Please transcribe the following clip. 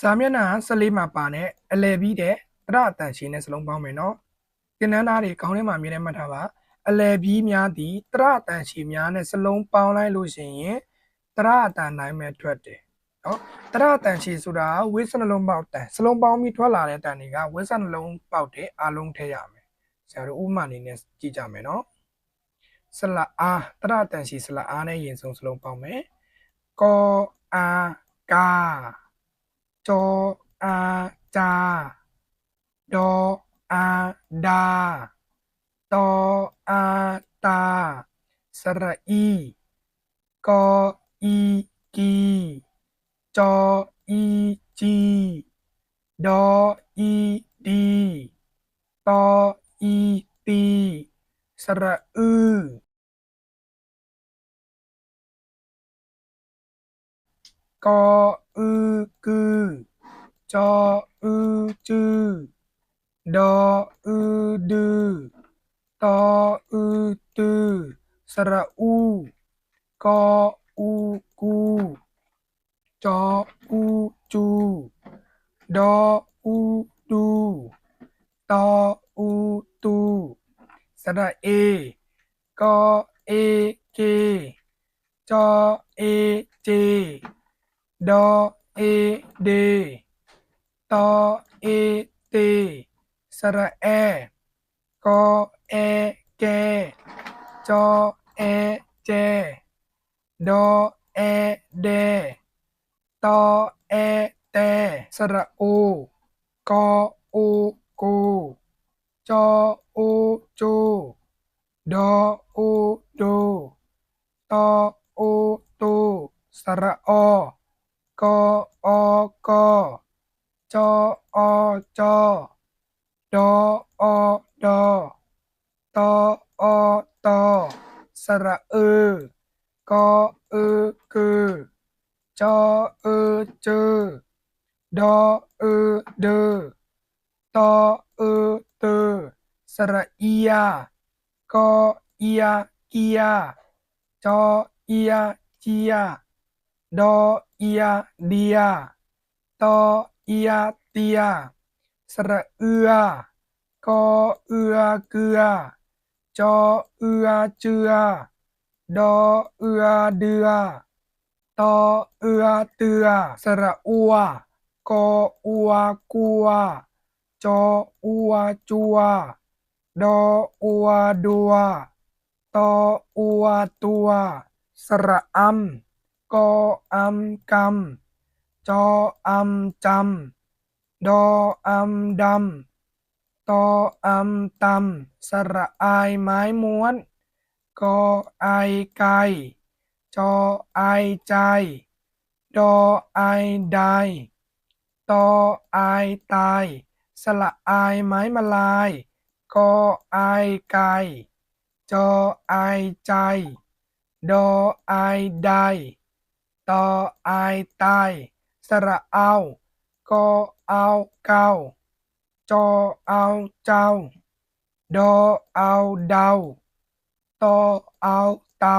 စာမျက်နှာ14မှာပါတဲ့အလဲပြီးတဲ့တရအတန်ရှင်နဲ့စလုံးပေါင်းမယ်နော်ကဏ္ဍသားတွေခေါင်းထဲမှာမြင်နေမှတ်ထားပါအလဲပြီးများသည်တရအတန်ရှင်များနဲ့စလုံးပေါင်းလိုက်လို့ရှိရင်တရအတန်နိုင်မဲ့ထွက်တယ်နော်တရအတန်ရှင်ဆိုတာဝိစနှလုံးပေါက်တန်စလုံးပေါင်းပြီးထွက်လာတဲ့တန်တွေကဝိစနှလုံးပေါက်တဲ့အလုံးထည့်ရမယ်ဆရာတို့ဥပမာအနေနဲ့ကြည့်ကြမယ်နော်စလအားတရအတန်ရှင်စလအားနဲ့ရင်ဆုံးစလုံးပေါင်းမယ်ကောအာကာ จออาจา ดออาดา ตออาตา สระอี กออีกี จออีจี ดออีดี ตออีตี สระอือ กออือกือจออือจือดออือดือตออือตือสระอูกออูกูจออูจูดออูดูตออูตูสระเอกอเอเกจอเอเจ ดอเอเดตอเอเตสระแอกอแอแกจอแอแจดอแอแดต กออกจอโอโจดอโอโดตอโตสระอกอกอจอดออดอตออตอสระเออกอเอกอจอเอเจอดอเอเดอตอเอเตอสระอียากออียากียาจออียาจีย ดออียาดีย ตออียาตีย สระเอือ กอเอือเกือ จอเอือเจือ ดอเอือเดือ ตอเอือเตือ สระอัว กออัวกัว จออัวจัว ดออัวดัว ตออัวตัว สระอัม กออัมกำจออัมจำดออัมดำตออัมตำสระอายไม้ม้วน กอไอไก่จอไอใจ ดอไอไดตอไอตายสระอายไม้มาลาย กอไอไก่จอไอใจ ดอไอได ตอไอตาย สระเอา กอเอาเกาจอเอาเจ้า ดอเอาเดา ตอเอาเตา